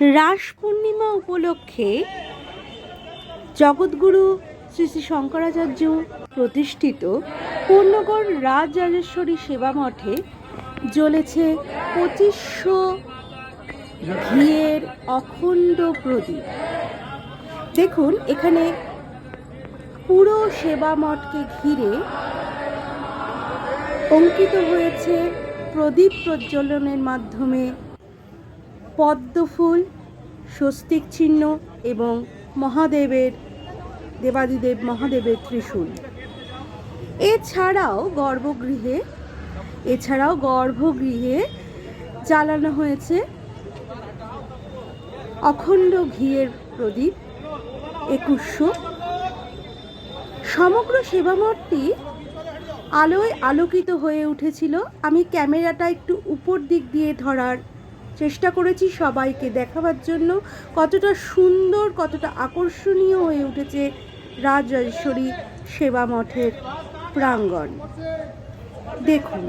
রাস পূর্ণিমা উপলক্ষে জগৎগুরু শ্রী শ্রী শঙ্করাচার্য প্রতিষ্ঠিত পূর্ণগড় রাজ রাজেশ্বরী সেবা মঠে জ্বলেছে পঁচিশশো ঘিয়ের অখণ্ড প্রদীপ। দেখুন, এখানে পুরো সেবা মঠকে ঘিরে অঙ্কিত হয়েছে প্রদীপ প্রজ্বলনের মাধ্যমে পদ্মফুল, স্বস্তিক চিহ্ন এবং মহাদেবের, দেবাদিদেব মহাদেবের ত্রিশূল। এছাড়াও গর্ভগৃহে এছাড়াও গর্ভগৃহে জ্বালানো হয়েছে অখণ্ড ঘিয়ের প্রদীপ একুশশো। সমগ্র সেবামঠটি আলোয় আলোকিত হয়ে উঠেছিল। আমি ক্যামেরাটা একটু উপর দিক দিয়ে ধরার চেষ্টা করেছি সবাইকে দেখাবার জন্য। কতটা সুন্দর, কতটা আকর্ষণীয় হয়ে উঠেছে রাজরাজেশ্বরী সেবা মঠের প্রাঙ্গণ। দেখুন।